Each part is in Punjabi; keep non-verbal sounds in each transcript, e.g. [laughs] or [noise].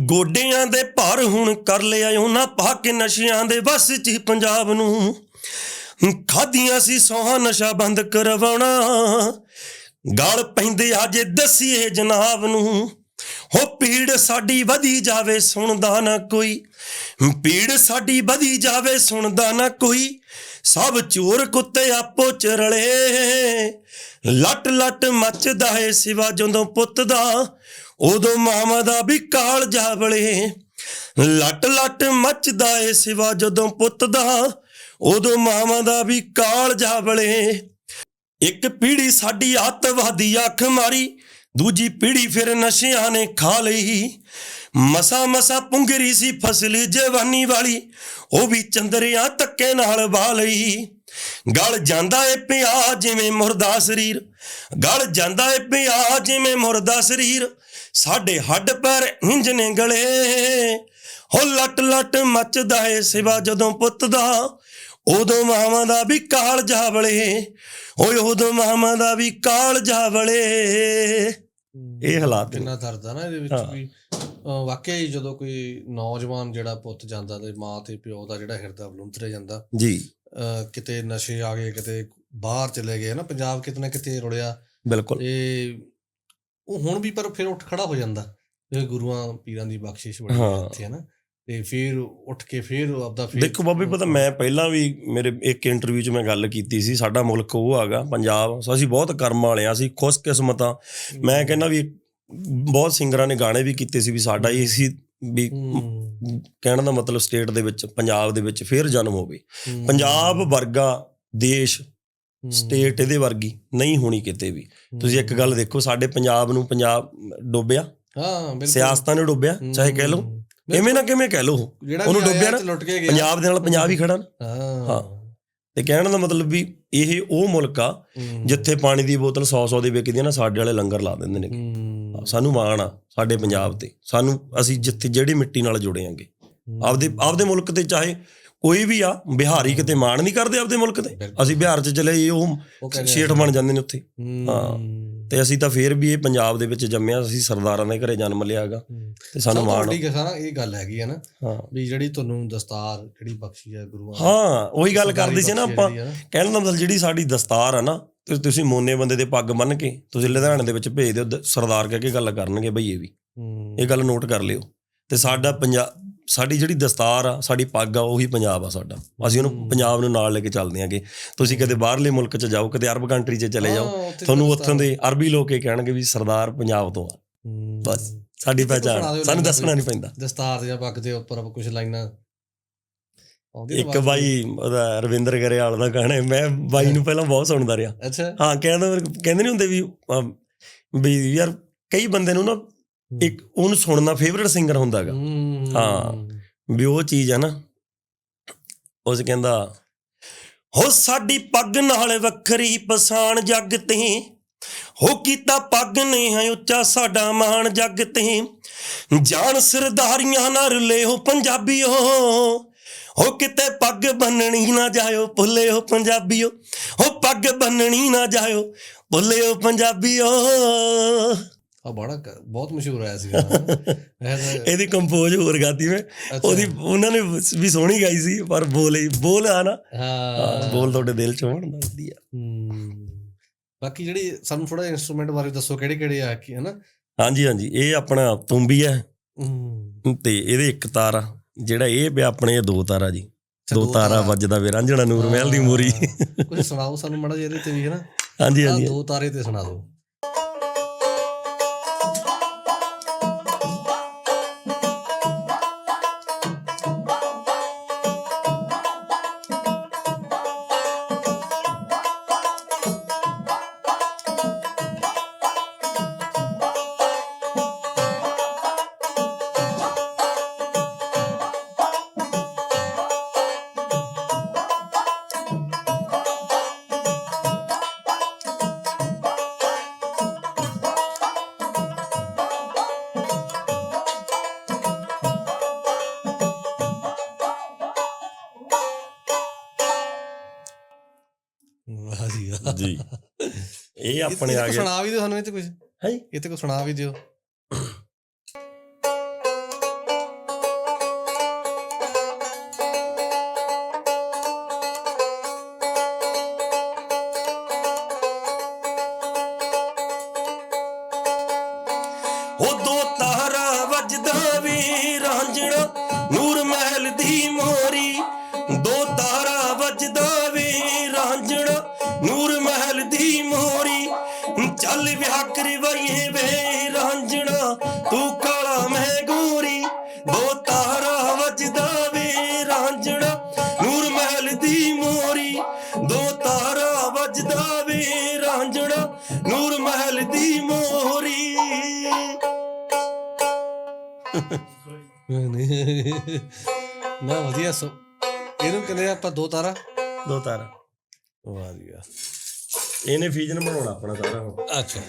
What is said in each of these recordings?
ਗੋਡਿਆਂ ਦੇ ਭਾਰ ਹੁਣ ਕਰ ਲਿਆ ਉਹਨਾਂ ਪਾ ਕੇ ਨਸ਼ਿਆਂ ਦੇ ਵਸ ਚ ਪੰਜਾਬ ਨੂੰ। ਖਾਦੀਆਂ ਸੀ ਸੋਹਾ, ਨਸ਼ਾ ਬੰਦ ਕਰਵਾਉਣਾ। ਗਾਲ ਪੈਂਦੇ ਆ ਦਸੀਏ ਜਨਾਬ ਨੂੰ। ਹੋ ਪੀੜ ਸਾਡੀ ਵਧੀ ਜਾਵੇ, ਸੁਣਦਾ ਨਾ ਕੋਈ। ਪੀੜ ਸਾਡੀ ਵਧੀ ਜਾਵੇ, ਸੁਣਦਾ ਨਾ ਕੋਈ। ਸਭ ਚੋਰ ਕੁੱਤੇ ਆਪੋ ਚ ਰਲੇ। ਲੱਟ ਲੱਟ ਮੱਚਦਾ ਏ ਸਿਵਾ ਜਦੋਂ ਪੁੱਤ ਦਾ ਉਦੋਂ ਮਾਮਾ ਦਾ ਵੀ ਕਾਲ ਜਾਵਲੇ ਲੱਟ ਲੱਟ ਮੱਚਦਾ ਏ ਸਿਵਾ ਜਦੋਂ ਪੁੱਤ ਦਾ। ਉਦੋਂ ਮਾਮਾ ਦਾ ਵੀ ਕਾਲ ਜਾਵਲੇ ਇੱਕ ਪੀੜੀ ਸਾਡੀ ਅੱਤਵਾਦੀ ਅੱਖ ਮਾਰੀ, ਦੂਜੀ ਪੀੜੀ ਫਿਰ ਨਸ਼ਿਆਂ ਨੇ ਖਾ ਲਈ। ਮਸਾ ਮਸਾ ਪੁੰਗਰੀ ਸੀ ਫਸਲ ਜਵਾਨੀ ਵਾਲੀ, ਉਹ ਵੀ ਚੰਦਰਿਆਂ ਧੱਕੇ ਨਾਲ ਵਾ ਲਈ। ਗਲ ਜਾਂਦਾ ਏ ਪਿਆ ਜਿਵੇਂ ਮੁਰਦਾ ਸਰੀਰ, ਗਲ ਜਾਂਦਾ ਏ ਪਿਆ ਜਿਵੇਂ ਮੁਰਦਾ ਸਰੀਰ। ਸਾਡੇ ਹੱਡ ਪਰ ਇੰਜ ਨੇ ਗਲੇ। ਹੋ ਲੱਟ ਲੱਟ ਮੱਚਦਾ ਏ ਸਿਵਾ ਜਦੋਂ ਪੁੱਤ ਦਾ। ਉਦੋਂ ਮਾਵਾਂ ਦਾ ਵੀ ਕਾਲ ਜਾਵਲੇ। ਓਏ ਉਦੋਂ ਮਾਵਾਂ ਦਾ ਵੀ ਕਾਲ ਜਾਵਲੇ। ਇਹ ਹਾਲਾਤ ਕਿੰਨਾ ਦਰਦ ਆ ਨਾ ਇਹਦੇ ਵਿੱਚ। ਵੀ। ਵਾਕਿਆ ਹੀ ਜਦੋਂ ਕੋਈ ਨੌਜਵਾਨ ਜਿਹੜਾ ਪੁੱਤ ਜਾਂਦਾ ਤੇ ਮਾਂ ਤੇ ਪਿਓ ਦਾ ਜਿਹੜਾ ਹਿਰਦਾ ਬਲੁੰਤਰੇ ਜਾਂਦਾ। ਜੀ। ਕਿਤੇ ਨਸ਼ੇ ਆ ਗਏ ਕਿਤੇ ਬਾਹਰ ਚਲੇ ਗਏ ਨਾ ਪੰਜਾਬ ਕਿਤੇ ਨਾ ਕਿਤੇ ਰੁੜਿਆ। ਬਿਲਕੁਲ। ਤੇ ਉਹ ਹੁਣ ਵੀ ਪਰ ਫਿਰ ਉੱਠ ਖੜਾ ਹੋ ਜਾਂਦਾ। ਇਹ ਗੁਰੂਆਂ ਪੀਰਾਂ ਦੀ ਬਖਸ਼ਿਸ਼ ਬੜੀ ਹਾਂ। ਹੈ। ਇੱਥੇ ਹੈ ਨਾ ਤੇ ਫਿਰ ਉੱਠ ਕੇ ਫਿਰ ਆਪਦਾ ਫਿਰ ਦੇਖੋ ਬਾਬੇ ਪਤਾ ਮੈਂ ਪਹਿਲਾਂ ਵੀ ਮੇਰੇ ਇੱਕ ਇੰਟਰਵਿਊ 'ਚ ਮੈਂ ਗੱਲ ਕੀਤੀ ਸੀ ਸਾਡਾ ਮੁਲਕ ਉਹ ਹੈਗਾ ਪੰਜਾਬ। ਸੋ ਅਸੀਂ ਬਹੁਤ ਕਰਮ ਵਾਲੇ ਆ ਅਸੀਂ ਖੁਸ਼ਕਿਸਮਤ। ਆ ਮੈਂ ਕਹਿੰਦਾ ਵੀ ਬਹੁਤ ਸਿੰਗਰਾਂ ਨੇ ਗਾਣੇ ਵੀ ਕੀਤੇ ਸੀ ਵੀ ਸਾਡਾ ਹੀ। ਸੀ ਵੀ ਕਹਿਣ ਦਾ ਮਤਲਬ ਸਟੇਟ ਦੇ ਵਿੱਚ ਪੰਜਾਬ ਦੇ ਵਿੱਚ ਫੇਰ ਜਨਮ ਹੋਵੇ ਪੰਜਾਬ ਵਰਗਾ ਦੇਸ਼ ਸਟੇਟ ਇਹਦੇ ਵਰਗੀ ਨਹੀਂ ਹੋਣੀ ਕਿਤੇ ਵੀ। ਤੁਸੀਂ ਇੱਕ ਗੱਲ ਦੇਖੋ ਸਾਡੇ ਪੰਜਾਬ ਨੂੰ ਪੰਜਾਬ ਡੋਬਿਆ। ਹਾਂ ਬਿਲਕੁਲ। ਸਿਆਸਤਾਂ ਨੇ ਡੋਬਿਆ ਚਾਹੇ ਕਹਿ ਲਓ। ਕਿਵੇਂ ਨਾ ਕਿਵੇਂ ਕਹਿ ਲਓ ਉਹਨੂੰ ਡੁੱਬਿਆ ਨਾ, ਪੰਜਾਬ ਦੇ ਨਾਲ ਪੰਜਾਬ ਹੀ ਖੜਾ ਨਾ। ਹਾਂ। ਤੇ ਕਹਿਣ ਦਾ ਮਤਲਬ ਵੀ ਇਹ ਉਹ ਮੁਲਕ ਆ ਜਿੱਥੇ ਪਾਣੀ ਦੀ ਬੋਤਲ 100 100 ਦੀ ਵਿਕਦੀ ਆ ਨਾ ਸਾਡੇ ਵਾਲੇ ਲੰਗਰ ਲਾ ਦਿੰਦੇ ਨੇ। ਸਾਨੂੰ ਮਾਣ ਆ ਸਾਡੇ ਪੰਜਾਬ ਤੇ। ਸਾਨੂੰ ਅਸੀਂ ਜਿੱਥੇ ਜਿਹੜੀ ਮਿੱਟੀ ਨਾਲ ਜੁੜੇ ਆਂਗੇ। ਆਪਦੇ ਆਪਦੇ ਮੁਲਕ ਤੇ ਚਾਹੇ ਕੋਈ ਵੀ ਆ ਬਿਹਾਰੀ ਕਿਤੇ ਮਾਣ ਨਹੀਂ ਕਰਦੇ ਆਪਦੇ ਮੁਲਕ ਤੇ। ਅਸੀਂ ਬਿਹਾਰ 'ਚ ਚਲੇ ਉਹ ਸ਼ੇਠ ਬਣ ਜਾਂਦੇ ਨੇ ਉੱਥੇ। ਹੂੰ, ਹਾਂ। ਤੇ ਅਸੀਂ ਤਾਂ ਫੇਰ ਵੀ ਇਹ ਪੰਜਾਬ ਦੇ ਵਿੱਚ ਜੰਮਿਆ ਅਸੀਂ ਸਰਦਾਰਾਂ ਦੇ ਘਰੇ ਜਨਮ ਲਿਆਗਾ ਹੂੰ। ਤੇ ਸਾਨੂੰ ਮਾਣ। ਵੱਡੀ ਗੱਲ ਨਾ ਇਹ ਗੱਲ ਹੈਗੀ ਹੈ ਨਾ ਹਾਂ। ਵੀ ਜਿਹੜੀ ਤੁਹਾਨੂੰ ਦਸਤਾਰ ਜਿਹੜੀ ਬਖਸ਼ੀ ਹੈ ਗੁਰੂਆਂ ਹਾਂ ਉਹੀ ਗੱਲ ਕਰਦੇ ਸੀ ਨਾ ਆਪਾਂ। ਹੈ ਕਹਿਣ ਦਾ ਮਤਲਬ ਜਿਹੜੀ ਸਾਡੀ ਦਸਤਾਰ ਆ ਨਾ ਤੇ ਤੁਸੀਂ ਮੋਨੇ ਬੰਦੇ ਦੇ ਪੱਗ ਬੰਨ ਕੇ ਤੁਸੀਂ ਲੁਧਿਆਣੇ ਦੇ ਵਿੱਚ ਭੇਜ ਦਿਓ ਸਰਦਾਰ ਕਹਿ ਕੇ ਗੱਲ ਕਰਨਗੇ ਬਈਏ ਵੀ। ਹੂੰ, ਇਹ ਗੱਲ ਨੋਟ ਕਰ ਲਿਓ। ਤੇ ਸਾਡਾ ਪੰਜਾਬ ਸਾਡੀ ਜਿਹੜੀ ਦਸਤਾਰ ਆ ਸਾਡੀ ਪੱਗ ਆ ਉਹੀ ਪੰਜਾਬ ਆ ਸਾਡਾ। ਅਸੀਂ ਉਹਨੂੰ। ਪੰਜਾਬ ਨੂੰ ਨਾਲ ਲੈ ਕੇ ਚੱਲਦੇ ਆਂਗੇ। ਤੁਸੀਂ ਕਦੇ ਬਾਹਰਲੇ ਮੁਲਕ 'ਚ ਜਾਓ ਕਦੇ ਅਰਬ ਕੰਟਰੀ 'ਚ ਚਲੇ ਜਾਓ ਤੁਹਾਨੂੰ ਉੱਥੋਂ ਦੇ ਅਰਬੀ ਲੋਕ ਇਹ ਕਹਿਣਗੇ ਵੀ ਸਰਦਾਰ ਪੰਜਾਬ ਤੋਂ ਆ। ਬਸ। ਸਾਡੀ ਪਹਿਚਾਣ ਸਾਨੂੰ ਦੱਸਣਾ ਨਹੀਂ ਪੈਂਦਾ। ਦਸਤਾਰ ਜਾਂ ਪੱਗ ਦੇ ਉੱਪਰ ਕੁਝ ਲਾਈਨਾਂ ਇੱਕ? ਬਾਈ ਉਹਦਾ ਰਵਿੰਦਰ ਗਰੇਵਾਲ ਦਾ ਗਾਣਾ ਮੈਂ ਬਾਈ ਨੂੰ ਪਹਿਲਾਂ ਬਹੁਤ ਸੁਣਦਾ ਰਿਹਾ। ਅੱਛਾ। ਹਾਂ ਕਹਿੰਦਾ ਕਹਿੰਦੇ ਨਹੀਂ ਹੁੰਦੇ ਵੀ ਵੀ ਯਾਰ ਕਈ ਬੰਦੇ ਨੂੰ ਨਾ ਇੱਕ ਉਹਨੂੰ ਸੁਣਨਾ ਫੇਵਰਿਟ ਸਿੰਗਰ ਹੁੰਦਾ ਹੈਗਾ ਹੂੰ, ਹਾਂ। ਵੀ ਉਹ ਚੀਜ਼ ਹੈ ਨਾ ਉਸ ਕਹਿੰਦਾ ਹੋ ਸਾਡੀ ਪੱਗ ਨਾਲ ਵੱਖਰੀ ਪਛਾਣ ਜੱਗ ਤੇ ਹੋ ਕੀਤਾ ਪੱਗ ਨੇ ਹੈ ਉੱਚਾ ਸਾਡਾ ਮਾਣ ਜੱਗ ਤੇ ਜਾਨ ਸਰਦਾਰੀਆਂ ਨਾਲ ਰਲੇ ਹੋ ਪੰਜਾਬੀਓ ਹੋ ਕਿਤੇ ਪੱਗ ਬੰਨਣੀ ਨਾ ਜਾਇਓ ਭੁੱਲਿਓ ਪੰਜਾਬੀਓ ਹੋ ਪੱਗ ਬੰਨਣੀ ਨਾ ਜਾਇਓ ਭੁੱਲਿਓ ਪੰਜਾਬੀਓ। ਆ ਬੜਾ ਬਹੁਤ ਮਸ਼ਹੂਰ ਆਇਆ ਸੀ [laughs] ਇਹਦੀ ਕੰਪੋਜ਼ ਹੋਰ ਗਾਤੀ ਮੈਂ। ਉਹਦੀ ਉਹਨਾਂ ਨੇ ਵੀ ਸੋਹਣੀ ਗਾਈ ਸੀ ਪਰ ਬੋਲ ਬੋਲ ਆ ਨਾ। ਹਾਂ। ਬੋਲ ਤੁਹਾਡੇ ਦਿਲ ਚੋਂ ਹੁੰਦਾ ਵਧੀਆ। ਬਾਕੀ ਜਿਹੜੀ ਸਾਨੂੰ ਥੋੜਾ ਇਨਸਟਰੂਮੈਂਟ ਬਾਰੇ ਦੱਸੋ ਕਿਹੜੇ ਕਿਹੜੇ ਆ ਕੀ ਹਨਾ? ਹਾਂਜੀ ਹਾਂਜੀ। ਇਹ ਆਪਣਾ ਤੁੰਬੀ ਹੈ। ਤੇ ਇਹਦੇ ਇੱਕ ਤਾਰ ਆ ਜਿਹੜਾ ਇਹ ਪਿਆ ਆਪਣੇ ਦੋ ਤਾਰਾ ਜੀ। ਦੋ ਤਾਰਾ। ਵੱਜਦਾ ਵੇ ਰਾਂਝਣਾ ਨੂਰ ਮਹਿਲ ਦੀ ਮੋਰੀ। ਕੁਝ ਸੁਣਾਓ ਸਾਨੂੰ ਮੜਾ ਜਿਹਦੇ ਤੇ ਵੀ ਹਨਾ? ਹਾਂਜੀ ਹਾਂਜੀ। ਦੋ ਤਾਰੇ ਤੇ ਸੁਣਾ ਦਿਓ। ਜੀ ਇਹ ਆਪਣੇ ਆ ਗਏ। ਸੁਣਾ ਵੀ ਦਿਓ ਸਾਨੂੰ ਇੱਥੇ ਕੁਝ ਹੈ ਇੱਥੇ ਕੋ ਸੁਣਾ ਵੀ ਦਿਓ। ਦੋ ਤਾਰਾ ਵੱਜਦਾ ਵੀ ਰਾਂਝਣਾ ਨੂਰ ਮਹਿਲ ਦੀ ਮੋਰੀ। ਦੋ ਤਾਰਾ ਵੱਜਦਾ ਵੀ ਰਾਂਝਣਾ ਨੂਰ ਚੱਲ ਵਿਆਹ ਕਰਵਾਈਏ ਵੇ ਰਾਂਝਣਾ ਤੂੰ ਕਾਲਾ ਮੈਂ ਗੋਰੀ ਦੋ ਤਾਰਾ ਵੱਜਦਾ ਵੇ ਰਾਂਝਣਾ ਨੂਰ ਮਹਿਲ ਦੀ ਮੋਰੀ ਦੋ ਤਾਰਾ ਵੱਜਦਾ ਵੇ ਰਾਂਝਣਾ ਨੂਰ ਮਹਿਲ ਦੀ ਮੋਰੀ। ਨਾ ਵਧੀਆ ਸੋ ਇਹਨੂੰ ਕਹਿੰਦੇ ਆ ਆਪਾਂ ਦੋ ਤਾਰਾ। ਦੋ ਤਾਰਾ। ਵਾਹ ਜੀ ਵਾਹ। ਇਹਨੇ ਫਿਊਜ਼ਨ ਬਣਾਉਣਾ ਆਪਣਾ ਸਾਰਾ ਹੁਣ। ਅੱਛਾ।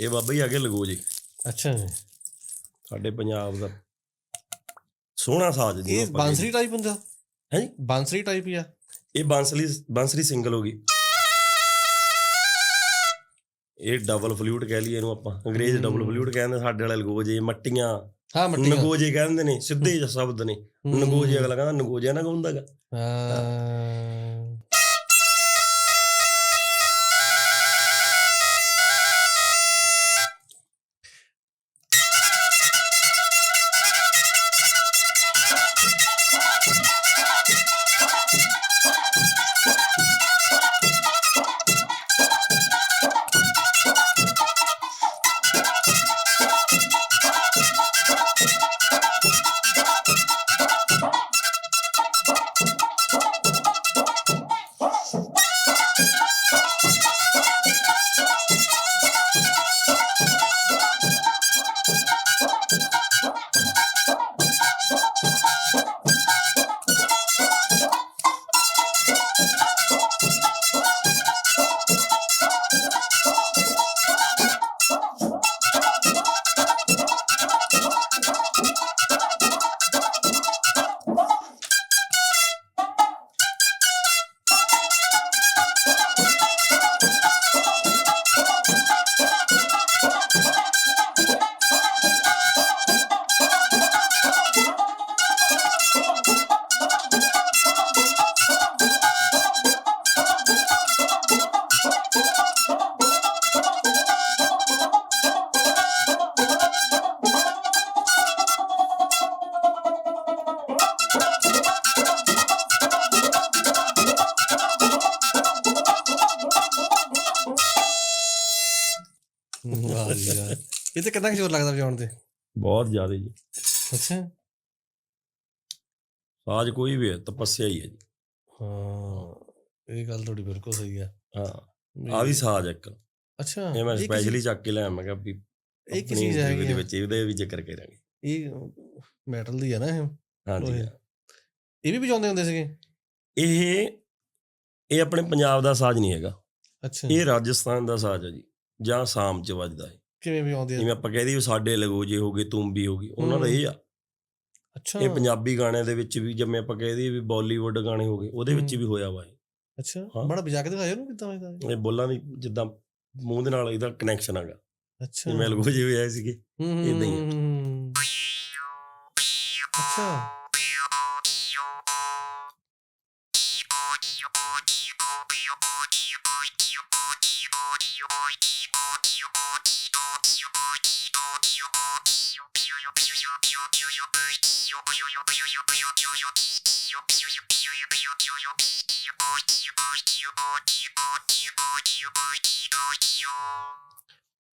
ਇਹ ਬਾਬਾ ਹੀ ਅੱਗੇ ਲਗੋ ਜੀ। ਅੱਛਾ ਜੀ। ਸਾਡੇ ਪੰਜਾਬ ਦਾ ਸੋਹਣਾ ਸਾਜ਼ ਜੀ ਇਹ ਬਾਂਸਰੀ ਟਾਈਪ ਹੁੰਦਾ? ਹੈ ਜੀ? ਬਾਂਸਰੀ ਟਾਈਪ ਹੀ ਆ। ਇਹ ਬਾਂਸਲੀ ਬਾਂਸਰੀ ਸਿੰਗਲ ਹੋ ਗਈ। ਇਹ ਡਬਲ ਫਲੂਟ ਕਹਿ ਲਈਏ ਇਹਨੂੰ ਆਪਾਂ। ਅੰਗਰੇਜ਼ ਡਬਲ ਫਲੂਟ ਕਹਿੰਦੇ ਸਾਡੇ ਵਾਲੇ ਲਗੋਜੇ ਮੱਟੀਆਂ। ਹਾਂ ਮੱਟੀ ਨਗੋਜੇ ਕਹਿੰਦੇ ਨੇ ਸਿੱਧੇ ਜਿਹੇ ਸ਼ਬਦ ਨੇ। ਨਗੋਜੇ ਅਗਲਾ ਕਹਿੰਦਾ ਨਗੋਜੇ ਨਾ ਗਾਉਂਦਾਗਾ ਹਾਂ। ਕਿੰਨਾ ਕੁ ਜ਼ੋਰ ਲੱਗਦਾ ਵਜਾਉਣ ਤੇ? ਬਹੁਤ ਜ਼ਿਆਦਾ ਜੀ। ਅੱਛਾ। ਸਾਜ਼ ਕੋਈ ਵੀ ਹੈ ਤਪੱਸਿਆ ਹੀ ਹੈ ਜੀ। ਹਾਂ ਇਹ ਗੱਲ ਤੁਹਾਡੀ ਬਿਲਕੁਲ ਸਹੀ ਆ ਹਾਂ ਆ ਵੀ ਸਾਜ਼ ਹੈ ਇੱਕ। ਅੱਛਾ ਇਹ ਮੈਂ ਕੀ- ਸਪੈਸ਼ਲੀ ਚੱਕ ਕੇ ਲਿਆ ਮੈਂ ਕਿਹਾ ਵੀ ਇਹ ਕੀ ਆਪਣੀ ਚੀਜ਼ interview ਹੈਗੀ ਦੇ ਆ? ਵਿੱਚ ਇਹਦੇ ਵੀ ਜ਼ਿਕਰ ਕਰਾਂਗੇ। ਇਹ ਮੈਟਲ ਦੀ ਆ ਨਾ ਇਹ? ਹਾਂਜੀ ਲੋਹੇ। ਇਹ ਵੀ ਵਜਾਉਂਦੇ ਹੁੰਦੇ ਸੀਗੇ? ਇਹ ਇਹ ਆਪਣੇ ਪੰਜਾਬ ਦਾ ਸਾਜ਼ ਨਹੀਂ ਹੈਗਾ। ਅੱਛਾ। ਇਹ ਰਾਜਸਥਾਨ ਦਾ ਸਾਜ਼ ਹੈ ਜੀ ਜਾਂ ਸਾਮ ਚ ਵੱਜਦਾ ਹੈ। ਕਿਵੇਂ ਵਜਾਉਂਦੇ ਆ ਜਿਵੇਂ ਆਪਾਂ ਕਹਿ ਦਈਏ ਸਾਡੇ ਲਗੋਜੇ ਹੋ ਗਏ ਤੁੰਬੀ ਹੋ ਗਈ ਉਹਨਾਂ ਦਾ। ਇਹ ਆ ਅੱਛਾ ਇਹ ਪੰਜਾਬੀ ਗਾਣਿਆਂ ਦੇ ਵਿੱਚ ਵੀ ਜਿਵੇਂ ਆਪਾਂ ਕਹਿ ਦਈਏ ਵੀ ਬਾਲੀਵੁੱਡ ਗਾਣੇ ਹੋ ਗਏ ਉਹਦੇ ਵਿੱਚ। ਵੀ ਹੋਇਆ ਵਾ ਇਹ। ਅੱਛਾ ਹਾਂ। ਬੜਾ ਵਜਾ ਕੇ ਦਿਖਾਇਆ ਉਹਨੂੰ ਕਿੱਦਾਂ ਵਜਦਾ ਇਹ ਬੋਲਾਂ ਦੀ ਜਿੱਦਾਂ ਮੂੰਹ ਦੇ ਨਾਲ ਇਹਦਾ ਕਨੈਕਸ਼ਨ ਹੈਗਾ ਅੱਛਾ ਜਿਵੇਂ ਲਗੋਜੇ ਵੀ ਆਏ ਸੀਗੇ ਹੂੰ, ਏਦਾਂ ਹੀ ਆ। ਹੂੰ। ਅੱਛਾ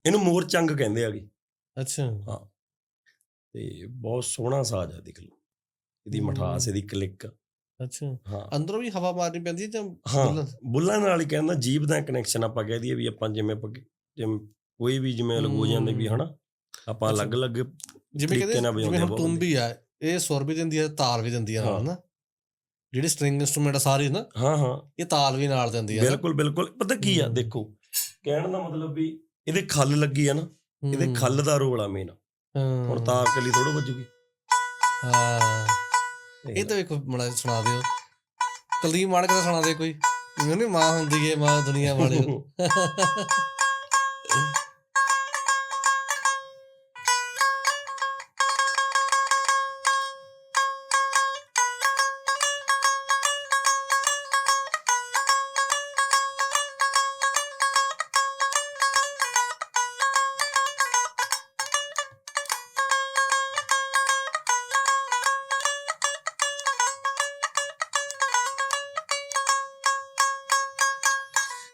ਇਹਨੂੰ ਮੋਰ ਚੰਗ ਕਹਿੰਦੇ ਆਗੇ। ਅੱਛਾ। ਤੇ ਬਹੁਤ ਸੋਹਣਾ ਸਾਜ਼ ਆ ਦੇਖ ਲਓ। ਇਹਦੀ ਹਮ। ਮਠਾਸ ਇਹਦੀ ਕਲਿੱਕ। ਅੱਛਾ। ਹਾਂ। ਅੰਦਰੋਂ ਵੀ ਹਵਾ ਮਾਰਨੀ ਪੈਂਦੀ ਹੈ ਜਾਂ ਹਾਂ? ਬੁੱਲਾਂ ਨਾਲ? ਹੀ ਕਹਿੰਦਾ ਜੀਭ ਦਾ ਕਨੈਕਸ਼ਨ ਆਪਾਂ ਕਹਿ ਦਈਏ ਵੀ ਆਪਾਂ ਜਿਵੇਂ ਜਿਵੇਂ ਕੋਈ ਵੀ ਜਿਵੇਂ ਲਗੋ ਜਾਂਦੇ ਵੀ ਹਨਾ? ਆਪਾਂ। ਅਲੱਗ-ਅਲੱਗ ਜਿਵੇਂ ਕਹਿੰਦੇ ਜਿਵੇਂ ਹੁਣ ਬਹੁਤ ਤੁੰਬੀ ਆ ਇਹ ਸੁਰ ਵੀ ਦਿੰਦੀ ਹੈ ਤਾਲ ਵੀ ਦਿੰਦੀ ਹੈ ਨਾਲ। ਨਾ ਜਿਹੜੀ ਸਟ੍ਰਿੰਗ ਇਨਸਟਰੂਮੈਂਟ ਆ ਸਾਰੀ ਨਾ ਹਾਂ ਹਾਂ। ਇਹ ਤਾਲ ਵੀ ਨਾਲ ਦਿੰਦੀ ਹੈ? ਬਿਲਕੁਲ ਬਿਲਕੁਲ। ਪਤਾ ਕੀ ਆ। ਦੇਖੋ ਕਹਿਣ ਦਾ ਮਤਲਬ ਵੀ ਇਹਦੇ ਖੱਲ ਲੱਗੀ ਆ ਨਾ ਇਹਦੇ। ਖੱਲ ਦਾ ਰੋਲ ਆ ਮੇਨ ਹਾਂ। ਹੁਣ ਤਾਰ ਕਲੀ ਥੋੜੋ ਵੱਜੂਗੀ। ਹਾਂ। ਇਹ ਤਾਂ ਵੇਖੋ ਮੜਾ ਸੁਣਾ ਦਿਓ। ਕੁਲਦੀਪ ਮਾਣਕ ਦਾ ਸੁਣਾ ਦੇ ਕੋਈ। ਮੈਨੂੰ ਮਾਂ ਹੁੰਦੀ ਏ ਮਾਂ ਦੁਨੀਆ ਵਾਲੇ [laughs]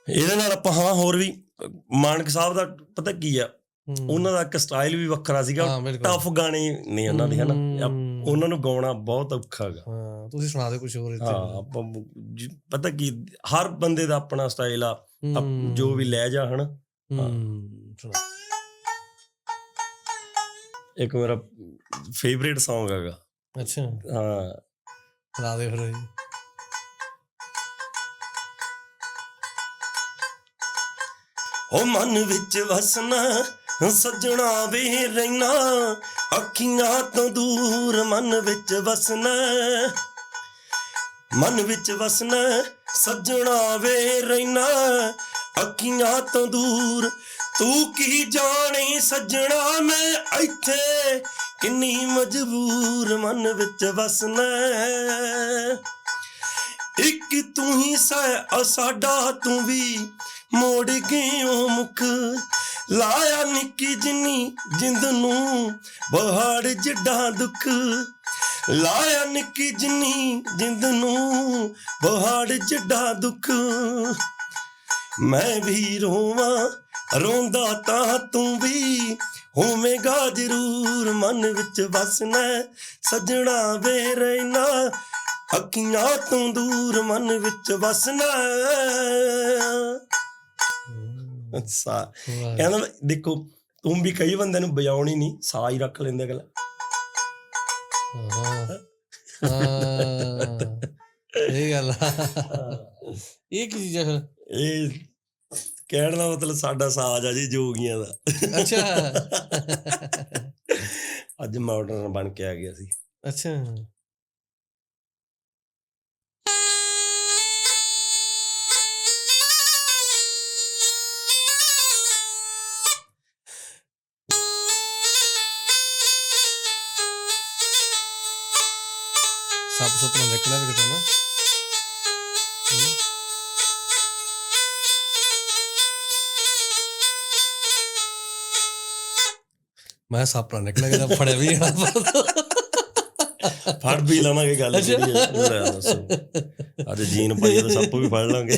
ਇਹਦੇ ਨਾਲ ਆਪਾਂ ਹਾਂ ਹੋਰ ਵੀ ਮਾਨਕ ਸਾਹਿਬ ਦਾ ਪਤਾ ਕੀ ਆ। ਉਹਨਾਂ ਦਾ ਇੱਕ ਸਟਾਈਲ ਵੀ ਵੱਖਰਾ ਸੀਗਾ। ਟਫ ਗਾਣੇ ਨਹੀਂ ਉਹਨਾਂ ਦੇ ਹਨਾ। ਉਹਨਾਂ ਨੂੰ ਗਾਉਣਾ ਬਹੁਤ ਔਖਾ ਹੈਗਾ ਹਾਂ ਤੁਸੀਂ ਸੁਣਾ ਦਿਓ ਕੁਝ ਹੋਰ ਇੱਥੇ। ਹਾਂ ਆਪਾਂ ਪਤਾ ਕੀ ਹਰ ਬੰਦੇ ਦਾ ਆਪਣਾ ਸਟਾਈਲ ਆ। ਜੋ ਵੀ ਲੈ ਜਾ ਹਨਾ? ਸੁਣਾ ਇੱਕ ਮੇਰਾ ਫੇਵਰੇਟ Song ਹੈਗਾ। ਅੱਛਾ। ਹਾਂ। ਸੁਣਾ ਦੇ ਫਿਰ। ਜੀ ਉਹ ਮਨ ਵਿੱਚ ਵਸਣਾ, ਸੱਜਣਾ ਵੇ ਰਹਿਣਾ, ਅੱਖੀਆਂ ਤੋਂ ਦੂਰ ਮਨ ਵਿੱਚ ਵਸਣਾ। ਮਨ ਵਿੱਚ ਵਸਣਾ, ਸੱਜਣਾ ਵੇ ਰਹਿਣਾ, ਅੱਖੀਆਂ ਤੋਂ ਦੂਰ। ਤੂੰ ਕੀ ਜਾਣੇ ਸੱਜਣਾ, ਮੈਂ ਇੱਥੇ ਕਿੰਨੀ ਮਜਬੂਰ ਮਨ ਵਿੱਚ ਵਸਣਾ। ਇੱਕ ਤੂੰ ਹੀ ਸੈ ਸਾਡਾ ਤੂੰ ਵੀ ਮੋੜ ਗਈ ਗਿਓ ਮੁਖ। ਲਾਇਆ ਨਿੱਕੀ ਜਿੰਨੀ ਜਿੰਦ ਨੂੰ, ਬਹਾੜ ਜਿੱਡਾ ਦੁੱਖ। ਲਾਇਆ ਨਿੱਕੀ ਜਿੰਨੀ ਜਿੰਦ ਨੂੰ, ਬਹਾੜ ਜਿੱਡਾ ਦੁੱਖ। ਮੈਂ ਵੀ ਰੋਵਾਂ, ਰੋਂਦਾ ਤਾਂ ਤੂੰ ਵੀ। ਹੋਵੇਂਗਾ ਜ਼ਰੂਰ ਮਨ ਵਿੱਚ ਵਸਣਾ ਸਜਣਾ ਵੇ ਰਹਿਣਾ ਅੱਖੀਆਂ ਤੋਂ ਦੂਰ ਮਨ ਵਿੱਚ ਵਸਣਾ ਹੂੰ। ਸਾ। ਕਹਿੰਦਾ ਦੇਖੋ ਤੂੰ ਵੀ ਕਈ ਬੰਦਿਆਂ ਨੂੰ ਵਜਾਉਣੀ ਨਹੀਂ ਸਾ ਹੀ ਰੱਖ ਲੈਂਦੇ ਅਗਲਾ। ਹਾਂ। ਹਾਂ। ਇਹ ਗੱਲ। ਇਹ ਕੀ ਚੀਜ਼ ਫਿਰ? ਇਹ ਕਹਿਣ ਦਾ ਮਤਲਬ ਸਾਡਾ ਸਾਜ ਆ ਜੀ ਜੋਗੀਆਂ ਦਾ। ਅੱਛਾ। ਅੱਜ ਮਾਡਰਨ ਬਣ ਕੇ ਆ ਗਿਆ ਸੀ। ਅੱਛਾ। ਵੀ ਕਿਤੇ ਨਾ ਹੂੰ। ਮੈਂ ਸੱਪ ਨਾ ਨਿਕਲਿਆ ਕਿਤੇ ਫੜਿਆ ਵੀ ਜਾਣਾ ਫੜ ਵੀ ਲਵਾਂਗੇ ਗੱਲ ਅੱਜ ਜੀਨ ਪਾਈ ਤਾਂ ਸੱਪ ਵੀ ਫੜ ਲਾਂਗੇ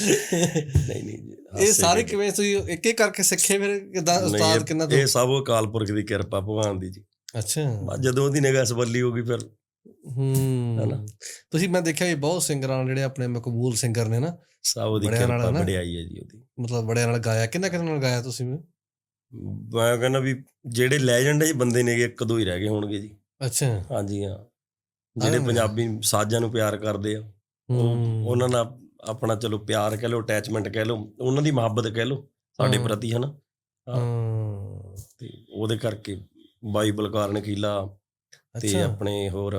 ਨਹੀਂ ਨਹੀਂ ਇਹ ਸਾਰੇ ਕਿਵੇਂ ਤੁਸੀਂ ਇੱਕ ਇੱਕ ਕਰਕੇ ਸਿੱਖੇ ਫਿਰ ਕਿਦਾਂ ਉਸਤਾਦ ਕਿੰਨਾ ਤੋਂ? ਇਹ ਸਭ ਅਕਾਲ ਪੁਰਖ ਦੀ ਕਿਰਪਾ ਭਗਵਾਨ ਦੀ ਜੀ। ਅੱਛਾ ਜਦੋਂ ਉਹਦੀ ਨਿਗਾਹ ਸਬੱਲੀ ਹੋ ਗਈ ਫਿਰ ਹੈਨਾ? ਹੂੰ ਤੁਸੀਂ ਮੈਂ ਦੇਖਿਆ ਵੀ ਬਹੁਤ ਸਿੰਗਰਾਂ ਨੇ ਜਿਹੜੇ ਆਪਣੇ ਮਕਬੂਲ ਸਿੰਗਰ ਨੇ ਨਾ ਸਭ ਉਹਦੀ ਕਿਰਪਾ। ਵਡਿਆਈ ਹੈ ਜੀ ਉਹਦੀ ਮਤਲਬ ਬੜਿਆਂ ਨਾਲ ਗਾਇਆ ਕਿੰਨਾ ਕਿੰਨਾ ਨਾਲ ਗਾਇਆ ਤੁਸੀਂ? ਮੈਂ ਕਹਿੰਦਾ ਵੀ ਜਿਹੜੇ ਲੈਜੈਂਡ ਜੀ ਬੰਦੇ ਨੇਗੇ ਇੱਕ ਦੋ ਹੀ ਰਹਿ ਗਏ ਹੋਣਗੇ ਜੀ ਅੱਛਾ ਹਾਂਜੀ ਹਾਂ ਜਿਹੜੇ ਹਾਂ। ਪੰਜਾਬੀ ਸਾਜ਼ਾਂ ਨੂੰ ਪਿਆਰ ਕਰਦੇ ਆ ਉਹ ਹੂੰ। ਉਹਨਾਂ ਨਾਲ ਆਪਣਾ ਚਲੋ ਪਿਆਰ ਕਹਿ ਲਓ ਅਟੈਚਮੈਂਟ ਕਹਿ ਲਓ ਉਹਨਾਂ ਦੀ ਮੁਹੱਬਤ ਕਹਿ ਲਓ ਸਾਡੇ ਹਾਂ। ਪ੍ਰਤੀ ਹਨਾ ਹਾਂ ਤੇ ਉਹਦੇ ਕਰਕੇ ਬਾਈ ਬਲਕਾਰ ਨਕੀਲਾ ਤੇ ਆਪਣੇ ਹੋਰ